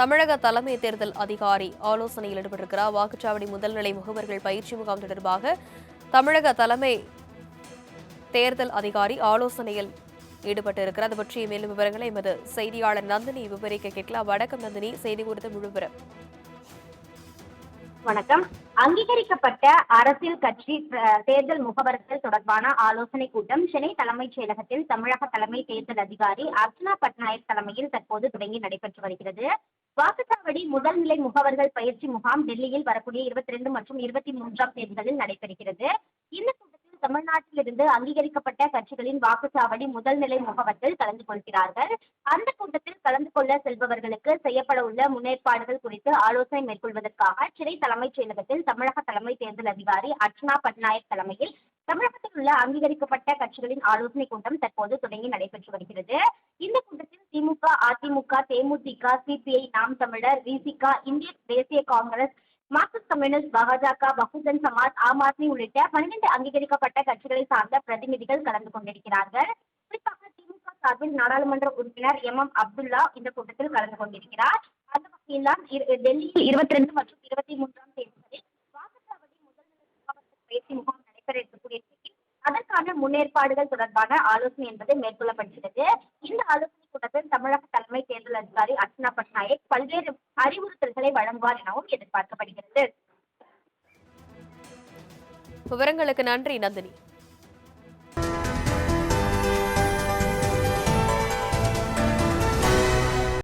தமிழக தலைமை தேர்தல் அதிகாரி ஆலோசனையில் ஈடுபட்டிருக்கிறார். வாக்குச்சாவடி முதல்நிலை முகவர்கள் பயிற்சி முகாம் தொடர்பாக தமிழக தலைமை தேர்தல் அதிகாரி ஆலோசனையில் ஈடுபட்டிருக்கிறார். அது பற்றிய மேலும் விவரங்களை எமது செய்தியாளர் நந்தினி விவரிக்க கேட்கலாம். வணக்கம் நந்தினி. செய்தி குறித்த முழு விவரம். வணக்கம். அங்கீகரிக்கப்பட்ட அரசியல் கட்சி தேர்தல் முகவர்கள் தொடர்பான ஆலோசனை கூட்டம் சென்னை தலைமைச் செயலகத்தில் தமிழக தலைமை தேர்தல் அதிகாரி அர்ச்சனா பட்நாயக் தலைமையில் தற்போது தொடங்கி நடைபெற்று வருகிறது. வாக்குச்சாவடி முதல்நிலை முகவர்கள் பயிற்சி முகாம் டெல்லியில் வரக்கூடிய இருபத்தி ரெண்டு மற்றும் இருபத்தி மூன்றாம் தேதிகளில் நடைபெறுகிறது. இந்த கூட்டத்தில் தமிழ்நாட்டிலிருந்து அங்கீகரிக்கப்பட்ட கட்சிகளின் வாக்குச்சாவடி முதல்நிலை முகவர்கள் கலந்து கொள்கிறார்கள். அந்த கூட்டத்தில் கலந்து கொள்ள செல்பவர்களுக்கு செய்யப்பட உள்ள முன்னேற்பாடுகள் குறித்து ஆலோசனை மேற்கொள்வதற்காக சிறை தலைமைச் செயலகத்தில் தமிழக தலைமை தேர்தல் அதிகாரி அர்ச்சனா பட்நாயக் தலைமையில் தமிழகத்தில் உள்ள அங்கீகரிக்கப்பட்ட கட்சிகளின் ஆலோசனை கூட்டம் தற்போது தொடங்கி நடைபெற்று வருகிறது. திமுக அதிமுக தேமுதிக சிபிஐ நாம் தமிழர் விசிக இந்திய தேசிய காங்கிரஸ் மார்க்சிஸ்ட் கம்யூனிஸ்ட் பாஜக பகுஜன் சமாஜ் ஆம் ஆத்மி உள்ளிட்ட பன்னிரண்டு அங்கீகரிக்கப்பட்ட கட்சிகளை சார்ந்த பிரதிநிதிகள் கலந்து கொண்டிருக்கிறார்கள். குறிப்பாக திமுக சார்பில் நாடாளுமன்ற உறுப்பினர் எம் எம் அப்துல்லா இந்த கூட்டத்தில் கலந்து கொண்டிருக்கிறார். அந்த வகையில் தான் இரு- டெல்லியில் இருபத்தி ரெண்டு மற்றும் இருபத்தி மூன்றாம் தேதிகளில் வாக்குச்சாவடி முதல்நிலை பயிற்சி முகாம் நடைபெற இருக்கக்கூடிய அதற்கான முன்னேற்பாடுகள் தொடர்பான ஆலோசனை என்பது மேற்கொள்ளப்படுகிறது இந்த ஆலோசனை தமிழக தலைமை தேர்தல் அதிகாரி அர்ச்சனா பட்நாயக் பல்வேறு அறிவுறுத்தல்களை வழங்குவார் எனவும் எதிர்பார்க்கப்படுகிறது. விவரங்களுக்கு நன்றி நந்தினி.